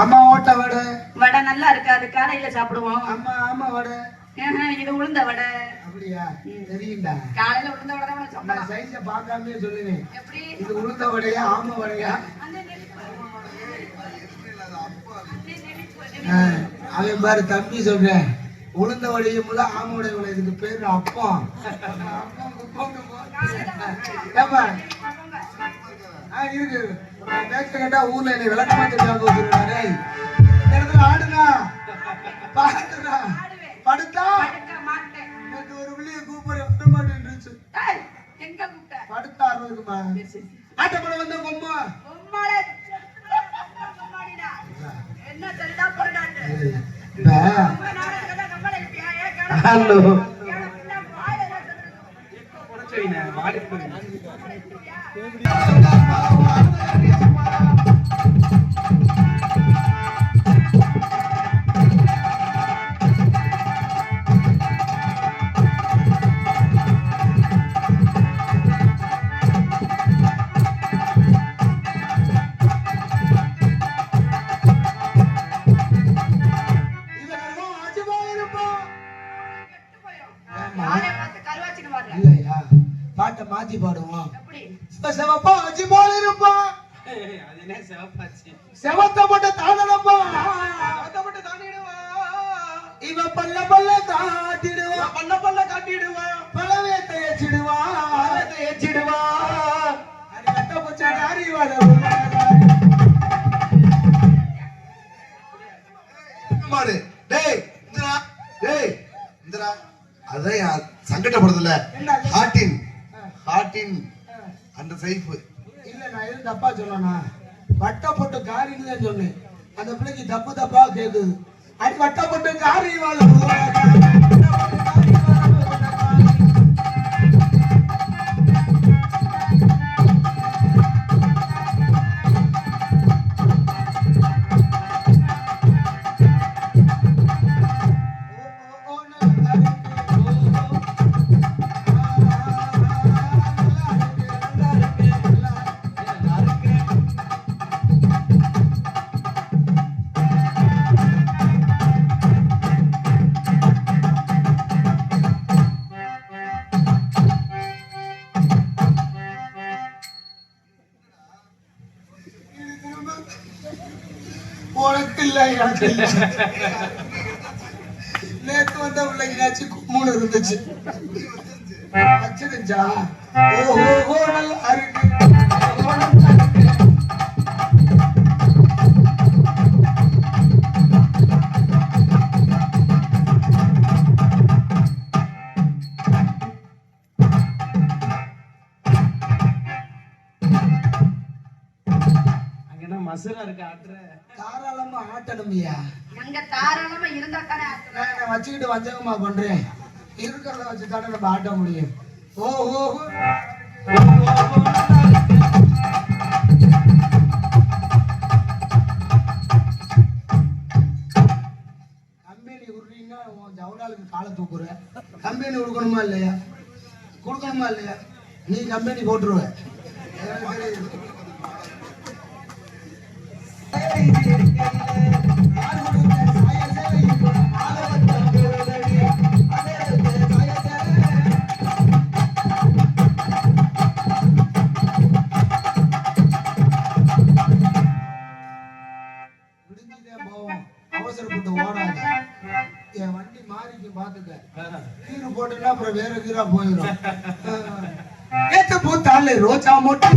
அம்மா ஓட்ட வடை. வடை நல்லா இருக்காது காலையில சாப்பிடுவோம். அம்மா ஆமா வடை. இது உளுந்த வடை. அப்படியா? தெரியுண்டா காலையில உளுந்த வடை தான் சாப்பிடலாம். சைஸ பார்க்காமயே சொல்லுவேன். எப்படி? இது உளுந்த வடையா ஆமா வடையா? அவன் பாரு தம்பி சொல்றேன். உளுந்த வடையும் இல்ல ஆம வடையும் இதுக்கு பேரு அப்பம். ஏப்பா இருக்கு கேட்டா ஊர்ல என்னை விளக்கமா தெரியாம வச்சிருக்காரு இந்த இடத்துல ஆடுனா படுத்தா. ஒரு விழிய கூப்பிட. விட மாட்டேன்ருச்சு படுத்தா இருக்குமா? ஆட்டப்பட வந்த பொம்மா. உம்மாலே உம்மாடிடா. என்ன சரிடா பொருடாட்டு இப்ப உங்க நாடகத்துல தான் கம்பளை இருப்பியா? ஏன் கேளு. ஹலோ எனக்கு என்ன வாயில என்ன சொல்றது? இதெல்லாம் அஜிபா இருப்போம் பாட்டை மாத்தி பாடுவோம். எப்படி? செவப்பா அஜிபால் இருப்பான் செவத்த போட்டு தாண்டனப்பா இவ பல்ல பல்ல காட்டிடுவான் பல்ல பல்ல காட்டிடுவான் பலவே தேய்ச்சிடுவான் தேய்ச்சிடுவான் அது கட்ட பூச்சா காரி மாடு. டேய் இந்திரா. டேய் இந்திரா. அதான் சங்கடப்படுறதுல ஹார்டின் ஹார்டின் அந்த சைஃப். இல்ல நான் எதுவும் தப்பா சொன்னா வட்ட போட்டு காரின்னு தான் சொன்னேன். அந்த பிள்ளைக்கு தப்பு தப்பா கேக்குது. அடி வட்ட போட்டு காரி வாழ உனக்கு இல்ல எனக்கு இல்ல நேத்து வந்த பிள்ளைங்களாச்சு மூணு இருந்துச்சு. வச்சிருந்துச்சா ஓஹோ ஓ இருக்கு. தாராளமா இருந்தா தானே. நான் என்னை வச்சுக்கிட்டு வஞ்சகமா பண்றேன். இருக்கிறத வச்சு தானே நம்ம ஆட்ட முடியும். ஓ ஓ. கம்பெனி உருட்டீங்கன்னா ஜவுடாலுக்கு காலை தூக்குற. கம்பெனி கொடுக்கணுமா இல்லையா? கொடுக்கணுமா இல்லையா? நீ கம்பெனி போட்டுருவ. அவசரப்பட்டு ஓடாத. என் வண்டி மாறிக்கு பாத்துக்க கீரு போட்டுன்னா அப்புறம் வேற கீரா போயிடும். ஏத்த பூத்தாலே ரோஜா மொட்டு.